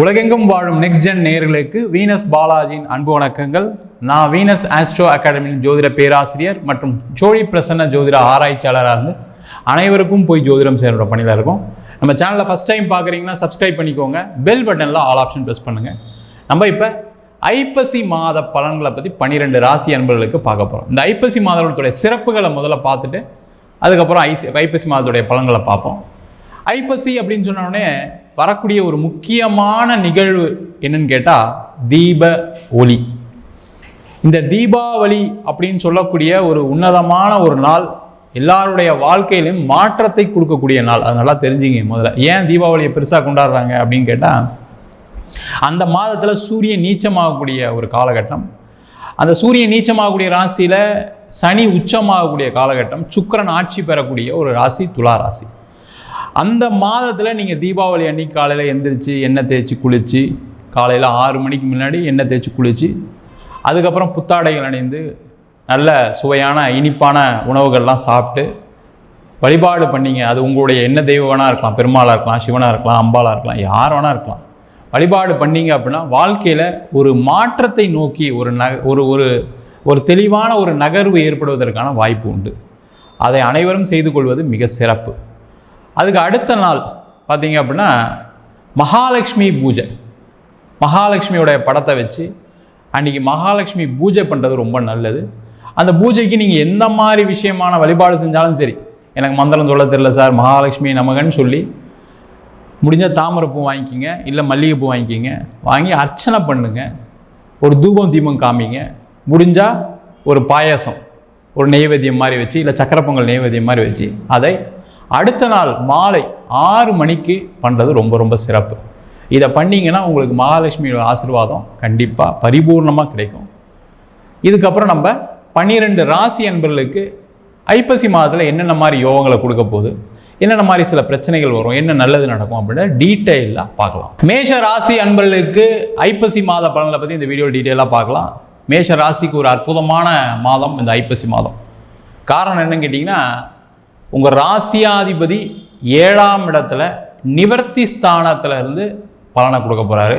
உலகெங்கும் வாழும் next gen நேர்களுக்கு வீனஸ் பாலாஜியின் அன்பு வணக்கங்கள். நான் வீனஸ் ஆஸ்ட்ரோ அகாடமியின் ஜோதிட பேராசிரியர் மற்றும் ஜோடி பிரசன்ன ஜோதிட ஆராய்ச்சியாளராக இருந்து அனைவருக்கும் போய் ஜோதிடம் சேர்கிற பணியில் இருக்கும். நம்ம சேனலில் ஃபஸ்ட் டைம் பார்க்குறீங்கன்னா சப்ஸ்கிரைப் பண்ணிக்கோங்க. பெல் பட்டனில் ஆல் ஆப்ஷன் ப்ரெஸ் பண்ணுங்கள் நம்ம இப்போ ஐப்பசி மாத பலன்களை பற்றி பன்னிரெண்டு ராசி அன்பர்களுக்கு பார்க்க போகிறோம் இந்த ஐப்பசி மாதத்துடைய சிறப்புகளை முதல்ல பார்த்துட்டு அதுக்கப்புறம் ஐசி ஐப்பசி மாதத்துடைய பலன்களை பார்ப்போம். ஐப்பசி அப்படின்னு சொன்னோடனே வரக்கூடிய ஒரு முக்கியமான நிகழ்வு என்னன்னு கேட்டால் தீப ஒளி இந்த தீபாவளி அப்படின்னு சொல்லக்கூடிய ஒரு உன்னதமான ஒரு நாள் எல்லாருடைய வாழ்க்கையிலும் மாற்றத்தை கொடுக்கக்கூடிய நாள். அது நல்லா தெரிஞ்சுங்க முதல்ல. ஏன் தீபாவளியை பெருசாக கொண்டாடுறாங்க அப்படின்னு கேட்டால் அந்த மாதத்தில் சூரியன் நீச்சமாகக்கூடிய ஒரு காலகட்டம். அந்த சூரியன் நீச்சமாகக்கூடிய ராசியில் சனி உச்சமாகக்கூடிய காலகட்டம். சுக்கிரன் ஆட்சி பெறக்கூடிய ஒரு ராசி துலா ராசி. அந்த மாதத்தில் நீங்கள் தீபாவளி அன்னைக்கு காலையில் எந்திரிச்சு எண்ணெய் தேய்ச்சி குளித்து காலையில் ஆறு மணிக்கு முன்னாடி எண்ணெய் தேய்ச்சி குளித்து அதுக்கப்புறம் புத்தாடைகள் அணிந்து நல்ல சுவையான இனிப்பான உணவுகள்லாம் சாப்பிட்டு வழிபாடு பண்ணிங்க. அது உங்களுடைய என்ன தெய்வம் இருக்கலாம். பெருமாளாக இருக்கலாம் சிவனாக இருக்கலாம் அம்பாளாக இருக்கலாம் யார் வேணால் இருக்கலாம். வழிபாடு பண்ணீங்க அப்படின்னா வாழ்க்கையில் ஒரு மாற்றத்தை நோக்கி ஒரு ந ஒரு ஒரு ஒரு தெளிவான ஒரு நகர்வு ஏற்படுவதற்கான வாய்ப்பு உண்டு. அதை அனைவரும் செய்து கொள்வது மிக சிறப்பு. அதுக்கு அடுத்த நாள் பார்த்தீங்க அப்படின்னா மகாலட்சுமி பூஜை. மகாலட்சுமியோடைய படத்தை வச்சு அன்றைக்கி மகாலட்சுமி பூஜை பண்ணுறது ரொம்ப நல்லது. அந்த பூஜைக்கு நீங்கள் எந்த மாதிரி விஷயமான வழிபாடு செஞ்சாலும் சரி எனக்கு மந்திரம் சொல்ல தெரில சார் மகாலட்சுமி நமகன்னு சொல்லி முடிஞ்சால் தாமரைப்பூ வாங்கிக்கிங்க இல்லை மல்லிகைப்பூ வாங்கிக்கிங்க வாங்கி அர்ச்சனை பண்ணுங்க ஒரு தூபம் தீபம் காமிங்க முடிஞ்சால் ஒரு பாயாசம் ஒரு நெய்வேத்தியம் மாதிரி வச்சு இல்லை சக்கரை பொங்கல் நெய்வேத்தியம் மாதிரி வச்சு அதை அடுத்த நாள் மாலை ஆறு மணிக்கு பண்ணுறது ரொம்ப ரொம்ப சிறப்பு. இதை பண்ணீங்கன்னா உங்களுக்கு மகாலட்சுமியோட ஆசீர்வாதம் கண்டிப்பாக பரிபூர்ணமாக கிடைக்கும். இதுக்கப்புறம் நம்ம பன்னிரெண்டு ராசி அன்பர்களுக்கு ஐப்பசி மாதத்தில் என்னென்ன மாதிரி யோகங்களை கொடுக்க போகுது என்னென்ன மாதிரி சில பிரச்சனைகள் வரும் என்ன நல்லது நடக்கும் அப்படின்னு டீட்டெயிலாக பார்க்கலாம். மேஷ ராசி அன்பர்களுக்கு ஐப்பசி மாத பலன்களை பற்றி இந்த வீடியோ டீட்டெயிலாக பார்க்கலாம். மேஷ ராசிக்கு ஒரு அற்புதமான மாதம் இந்த ஐப்பசி மாதம். காரணம் என்னன்னு கேட்டிங்கன்னா உங்கள் ராசியாதிபதி ஏழாம் இடத்துல நிவர்த்தி ஸ்தானத்தில் இருந்து பலனை கொடுக்க போகிறாரு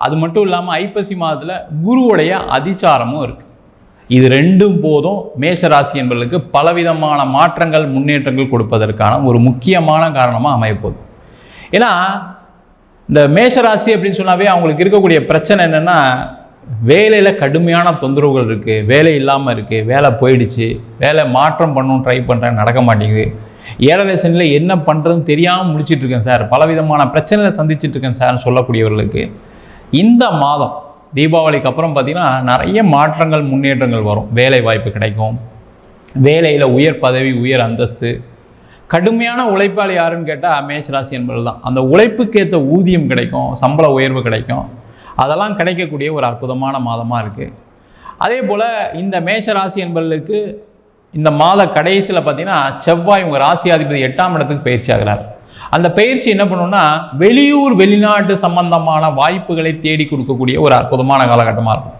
அது மட்டும் இல்லாமல் ஐப்பசி மாதத்தில் குருவுடைய அதிச்சாரமும் இருக்குது இது ரெண்டும் போதும் மேஷராசி என்பவர்களுக்கு பலவிதமான மாற்றங்கள் முன்னேற்றங்கள் கொடுப்பதற்கான ஒரு முக்கியமான காரணமாக அமையப்போகுது ஏன்னா இந்த மேஷராசி அப்படின்னு சொன்னாவே அவங்களுக்கு இருக்கக்கூடிய பிரச்சனை என்னென்னா வேலையில் கடுமையான தொந்தரவுகள் இருக்குது வேலை இல்லாமல் இருக்குது வேலை போயிடுச்சு வேலை மாற்றம் பண்ணணும் ட்ரை பண்ணுறேன் நடக்க மாட்டேங்குது. ஏழரை சனியில் என்ன பண்ணுறதுன்னு தெரியாமல் முடிச்சிட்ருக்கேன் சார். பலவிதமான பிரச்சனைகளை சந்திச்சிட்ருக்கேன் சார்னு சொல்லக்கூடியவர்களுக்கு. இந்த மாதம் தீபாவளிக்கு அப்புறம் பார்த்திங்கன்னா நிறைய மாற்றங்கள் முன்னேற்றங்கள் வரும். வேலை வாய்ப்பு கிடைக்கும். வேலையில் உயர் பதவி உயர் அந்தஸ்து. கடுமையான உழைப்பாளி யாருன்னு கேட்டால் மேஷராசி என்பது தான். அந்த உழைப்புக்கேற்ற ஊதியம் கிடைக்கும் சம்பள உயர்வு கிடைக்கும். அதெல்லாம் கிடைக்கக்கூடிய ஒரு அற்புதமான மாதமாக இருக்குது அதே போல் இந்த மேஷராசி என்பவர்களுக்கு இந்த மாத கடைசியில் பார்த்தீங்கன்னா செவ்வாய் உங்கள் ராசியாதிபதி எட்டாம் இடத்துக்கு பயிற்சி ஆகிறார். அந்த பயிற்சி என்ன பண்ணுன்னா வெளியூர் வெளிநாட்டு சம்பந்தமான வாய்ப்புகளை தேடி கொடுக்கக்கூடிய ஒரு அற்புதமான காலகட்டமாக இருக்கும்.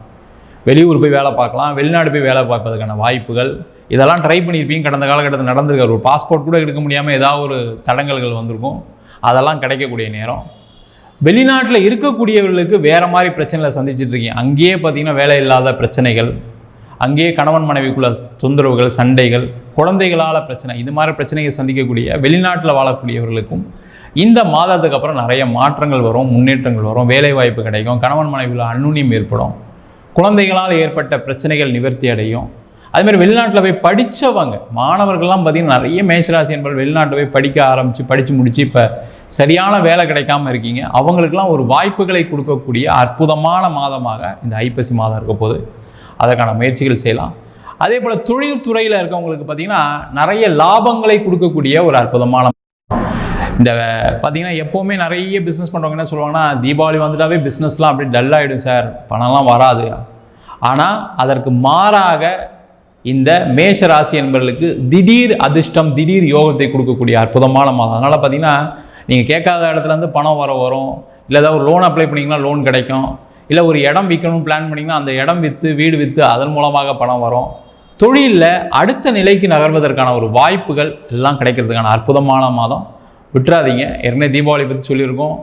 வெளியூர் போய் வேலை பார்க்கலாம் வெளிநாடு போய் வேலை பார்ப்பதற்கான வாய்ப்புகள் இதெல்லாம் ட்ரை பண்ணியிருப்பீங்க. கடந்த காலகட்டத்தில் நடந்திருக்காரு ஒரு பாஸ்போர்ட் கூட எடுக்க முடியாமல் ஏதாவது ஒரு தடங்கல்கள் வந்திருக்கும். அதெல்லாம் கிடைக்கக்கூடிய நேரம். வெளிநாட்டில் இருக்கக்கூடியவர்களுக்கு வேறு மாதிரி பிரச்சனைகளை சந்திச்சுட்டு இருக்கீங்க. அங்கேயே பார்த்தீங்கன்னா வேலை இல்லாத பிரச்சனைகள் அங்கேயே கணவன் மனைவிக்குள்ள தொந்தரவுகள் சண்டைகள் குழந்தைகளால் பிரச்சனை இது மாதிரி பிரச்சனைகள் சந்திக்கக்கூடிய வெளிநாட்டில் வாழக்கூடியவர்களுக்கும் இந்த மாதத்துக்கு அப்புறம் நிறைய மாற்றங்கள் வரும் முன்னேற்றங்கள் வரும் வேலை வாய்ப்பு கிடைக்கும் கணவன் மனைவியில் அன்னுண்ணியம் ஏற்படும் குழந்தைகளால் ஏற்பட்ட பிரச்சனைகள் நிவர்த்தி அடையும். அதுமாதிரி வெளிநாட்டில் போய் படித்தவங்க மாணவர்கள்லாம் பார்த்திங்கன்னா நிறைய மேஷராசி என்பவர் வெளிநாட்டில் போய் படிக்க ஆரம்பித்து படித்து முடித்து இப்போ சரியான வேலை கிடைக்காம இருக்கீங்க. அவங்களுக்கெல்லாம் ஒரு வாய்ப்புகளை கொடுக்கக்கூடிய அற்புதமான மாதமாக இந்த ஐப்பசி மாதம் இருக்க போது அதற்கான முயற்சிகள் செய்யலாம். அதே போல் தொழில் துறையில் இருக்கவங்களுக்கு பார்த்திங்கன்னா நிறைய லாபங்களை கொடுக்கக்கூடிய ஒரு அற்புதமான இந்த பார்த்திங்கன்னா எப்போவுமே நிறைய பிஸ்னஸ் பண்ணுறவங்க என்ன சொல்லுவாங்கன்னா தீபாவளி வந்துட்டாவே பிஸ்னஸ்லாம் அப்படி டல் ஆகிடும் சார் பணம்லாம் வராது. ஆனால் அதற்கு மாறாக இந்த மேஷ ராசி என்பவர்களுக்கு திடீர் அதிர்ஷ்டம் திடீர் யோகத்தை கொடுக்கக்கூடிய அற்புதமான மாதம். அதனால் பார்த்தீங்கன்னா நீங்கள் கேட்காத இடத்துலேருந்து பணம் வர வரும். இல்லை ஏதாவது ஒரு லோன் அப்ளை பண்ணிங்கன்னா லோன் கிடைக்கும். இல்லை ஒரு இடம் விற்கணும்னு பிளான் பண்ணிங்கன்னா அந்த இடம் விற்று வீடு விற்று அதன் மூலமாக பணம் வரும். தொழிலில் அடுத்த நிலைக்கு நகர்வதற்கான ஒரு வாய்ப்புகள் எல்லாம் கிடைக்கிறதுக்கான அற்புதமான மாதம். விட்டுறாதீங்க. ஏற்கனவே தீபாவளி பற்றி சொல்லியிருக்கோம்.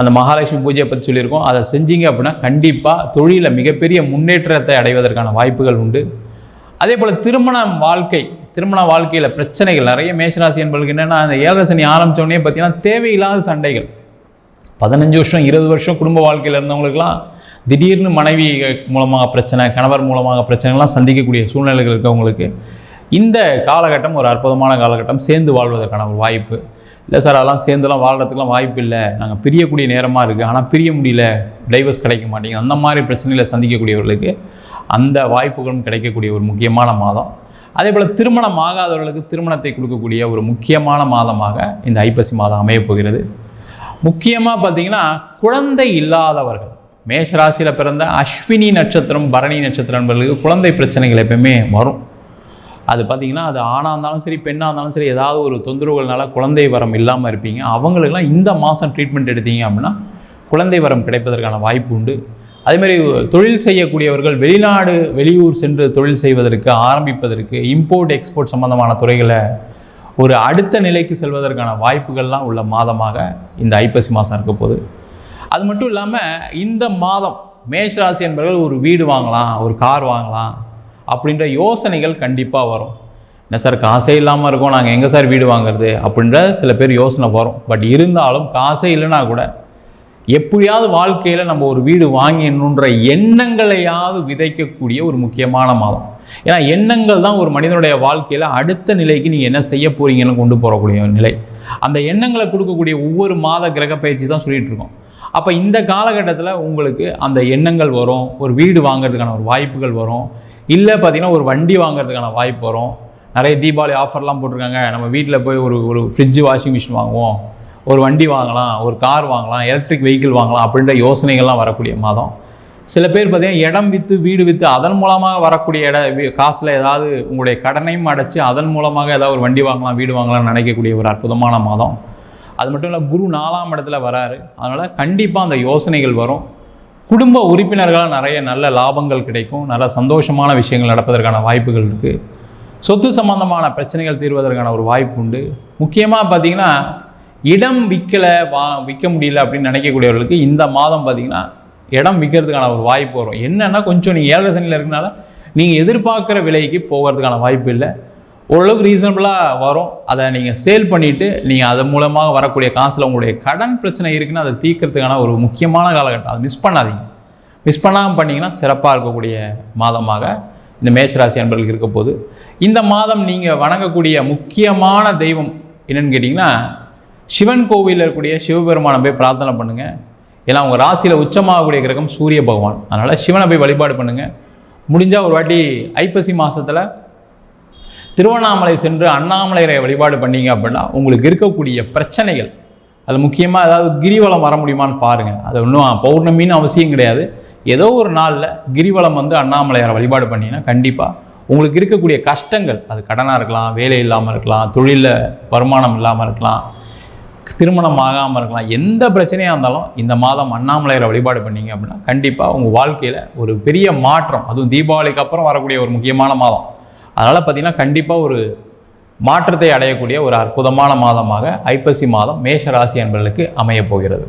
அந்த மகாலட்சுமி பூஜையை பற்றி சொல்லியிருக்கோம். அதை செஞ்சீங்க அப்படின்னா கண்டிப்பாக தொழிலில் மிகப்பெரிய முன்னேற்றத்தை அடைவதற்கான வாய்ப்புகள் உண்டு. அதே போல் திருமண வாழ்க்கை திருமண வாழ்க்கையில் பிரச்சனைகள் நிறைய மேஷராசி என்பதுக்கு என்னென்னா அந்த ஏழரை ஆரம்பித்தோடனே பார்த்தீங்கன்னா தேவையில்லாத சண்டைகள். பதினஞ்சு வருஷம் இருபது வருஷம் குடும்ப வாழ்க்கையில் இருந்தவங்களுக்குலாம் திடீர்னு மனைவி மூலமாக பிரச்சனை கணவர் மூலமாக பிரச்சனைகள்லாம் சந்திக்கக்கூடிய சூழ்நிலைகள் இருக்கவங்களுக்கு இந்த காலகட்டம் ஒரு அற்புதமான காலகட்டம். சேர்ந்து வாழ்வதற்கான ஒரு வாய்ப்பு. இல்லை சார் அதெல்லாம் சேர்ந்துலாம் வாழ்கிறதுக்குலாம் வாய்ப்பு இல்லை. நாங்கள் பிரியக்கூடிய நேரமாக இருக்குது ஆனால் பிரிய முடியல. டைவர்ஸ் கிடைக்க மாட்டேங்குது. அந்த மாதிரி பிரச்சனைகளை சந்திக்கக்கூடியவர்களுக்கு அந்த வாய்ப்புகளும் கிடைக்கக்கூடிய ஒரு முக்கியமான மாதம். அதே போல் திருமணம் ஆகாதவர்களுக்கு திருமணத்தை கொடுக்கக்கூடிய ஒரு முக்கியமான மாதமாக இந்த ஐப்பசி மாதம் அமையப் போகிறது. முக்கியமாக பார்த்தீங்கன்னா குழந்தை இல்லாதவர்கள் மேஷராசியில் பிறந்த அஸ்வினி நட்சத்திரம் பரணி நட்சத்திரம் என்பவர்களுக்கு குழந்தை பிரச்சனைகள் எப்பயுமே வரும். அது பார்த்தீங்கன்னா அது ஆணாக இருந்தாலும் சரி பெண்ணாக இருந்தாலும் சரி ஏதாவது ஒரு தொந்தரவுகள்னால குழந்தை வரம் இல்லாமல் இருப்பீங்க. அவங்களுக்கெல்லாம் இந்த மாதம் ட்ரீட்மெண்ட் எடுத்தீங்க அப்படின்னா குழந்தை வரம் கிடைப்பதற்கான வாய்ப்பு உண்டு. அதேமாதிரி தொழில் செய்யக்கூடியவர்கள் வெளிநாடு வெளியூர் சென்று தொழில் செய்வதற்கு ஆரம்பிப்பதற்கு இம்போர்ட் எக்ஸ்போர்ட் சம்பந்தமான துறைகளை ஒரு அடுத்த நிலைக்கு செல்வதற்கான வாய்ப்புகள்லாம் உள்ள மாதமாக இந்த ஐப்பசி மாதம் இருக்க போகுது. அது மட்டும் இல்லாமல் இந்த மாதம் மேஷராசி என்பவர்கள் ஒரு வீடு வாங்கலாம் ஒரு கார் வாங்கலாம் அப்படின்ற யோசனைகள் கண்டிப்பாக வரும். என்ன சார் காசே இல்லாமல் இருக்கோம் நாங்கள் எங்கே சார் வீடு வாங்குறது அப்படின்ற சில பேர் யோசனை வரும். பட் இருந்தாலும் காசே இல்லைன்னா கூட எப்படியாவது வாழ்க்கையில் நம்ம ஒரு வீடு வாங்கிடணுன்ற எண்ணங்களையாவது விதைக்கக்கூடிய ஒரு முக்கியமான மாதம். ஏன்னா எண்ணங்கள் தான் ஒரு மனிதனுடைய வாழ்க்கையில் அடுத்த நிலைக்கு நீங்கள் என்ன செய்ய போகிறீங்கன்னு கொண்டு போகக்கூடிய நிலை. அந்த எண்ணங்களை கொடுக்கக்கூடிய ஒவ்வொரு மாத கிரக பயிற்சி தான் சொல்லிகிட்டு இருக்கோம். அப்போ இந்த காலகட்டத்தில் உங்களுக்கு அந்த எண்ணங்கள் வரும் ஒரு வீடு வாங்குறதுக்கான ஒரு வாய்ப்புகள் வரும் இல்லை பார்த்தீங்கன்னா ஒரு வண்டி வாங்குறதுக்கான வாய்ப்பு வரும். நிறைய தீபாவளி ஆஃபர்லாம் போட்டிருக்காங்க. நம்ம வீட்டில் போய் ஒரு ஒரு ஃப்ரிட்ஜ் வாஷிங் மிஷின் வாங்குவோம். ஒரு வண்டி வாங்கலாம் ஒரு கார் வாங்கலாம் எலக்ட்ரிக் வெஹிக்கிள் வாங்கலாம் அப்படின்ற யோசனைகள்லாம் வரக்கூடிய மாதம். சில பேர் பார்த்தீங்கன்னா இடம் விற்று வீடு விற்று அதன் மூலமாக வரக்கூடிய இட காசில் ஏதாவது உங்களுடைய கடனையும் அடைச்சி அதன் மூலமாக ஏதாவது ஒரு வண்டி வாங்கலாம் வீடு வாங்கலாம்னு நினைக்கக்கூடிய ஒரு அற்புதமான மாதம். அது மட்டும் இல்லை குரு நாலாம் இடத்துல வராரு. அதனால் கண்டிப்பாக அந்த யோசனைகள் வரும். குடும்ப உறுப்பினர்களால் நிறைய நல்ல லாபங்கள் கிடைக்கும். நல்ல சந்தோஷமான விஷயங்கள் நடப்பதற்கான வாய்ப்புகள் இருக்குது சொத்து சம்பந்தமான பிரச்சனைகள் தீர்வதற்கான ஒரு வாய்ப்பு உண்டு. முக்கியமாக பார்த்தீங்கன்னா இடம் விற்கலை வா விற்க முடியல அப்படின்னு நினைக்கக்கூடியவர்களுக்கு இந்த மாதம் பார்த்தீங்கன்னா இடம் விற்கிறதுக்கான ஒரு வாய்ப்பு வரும். என்னன்னா கொஞ்சம் நீங்கள் ஏழரை சனியில் இருக்கனால நீங்கள் எதிர்பார்க்குற விலைக்கு போகிறதுக்கான வாய்ப்பு இல்லை. ஓரளவுக்கு ரீசனபிளாக வரும். அதை நீங்கள் சேல் பண்ணிவிட்டு நீங்கள் அது மூலமாக வரக்கூடிய காசில் உங்களுடைய கடன் பிரச்சனை இருக்குன்னு அதை தீர்க்கறதுக்கான ஒரு முக்கியமான காலகட்டம். அதை மிஸ் பண்ணாதீங்க. மிஸ் பண்ணாமல் பண்ணிங்கன்னா சிறப்பாக இருக்கக்கூடிய மாதமாக இந்த மேஷராசி அன்பர்களுக்கு இருக்க போது இந்த மாதம் நீங்கள் வணங்கக்கூடிய முக்கியமான தெய்வம் என்னென்னு கேட்டிங்கன்னா சிவன் கோவிலில் இருக்கக்கூடிய சிவபெருமானை போய் பிரார்த்தனை பண்ணுங்கள் ஏன்னா உங்கள் ராசியில் உச்சமாகக்கூடிய கிரகம் சூரிய பகவான். அதனால் சிவனை போய் வழிபாடு பண்ணுங்கள் முடிஞ்சால் ஒரு வாட்டி ஐப்பசி மாதத்தில் திருவண்ணாமலை சென்று அண்ணாமலையரை வழிபாடு பண்ணீங்க அப்படின்னா உங்களுக்கு இருக்கக்கூடிய பிரச்சனைகள் அது முக்கியமாக ஏதாவது கிரிவலம் வர முடியுமான்னு பாருங்கள் அது ஒன்றும் பௌர்ணமின்னு அவசியம் கிடையாது. ஏதோ ஒரு நாளில் கிரிவலம் வந்து அண்ணாமலையாரை வழிபாடு பண்ணீங்கன்னா கண்டிப்பாக உங்களுக்கு இருக்கக்கூடிய கஷ்டங்கள் அது கடனாக இருக்கலாம் வேலை இல்லாமல் இருக்கலாம் தொழிலில் வருமானம் இல்லாமல் இருக்கலாம் திருமணம் ஆகாமல் இருக்கலாம். எந்த பிரச்சனையாக இருந்தாலும் இந்த மாதம் அண்ணாமலையரை வழிபாடு பண்ணீங்க அப்படின்னா கண்டிப்பாக உங்கள் வாழ்க்கையில் ஒரு பெரிய மாற்றம். அதுவும் தீபாவளிக்கு அப்புறம் வரக்கூடிய ஒரு முக்கியமான மாதம். அதனால் பார்த்தீங்கன்னா கண்டிப்பாக ஒரு மாற்றத்தை அடையக்கூடிய ஒரு அற்புதமான மாதமாக ஐப்பசி மாதம் மேஷ ராசி என்பவர்களுக்கு அமையப் போகிறது.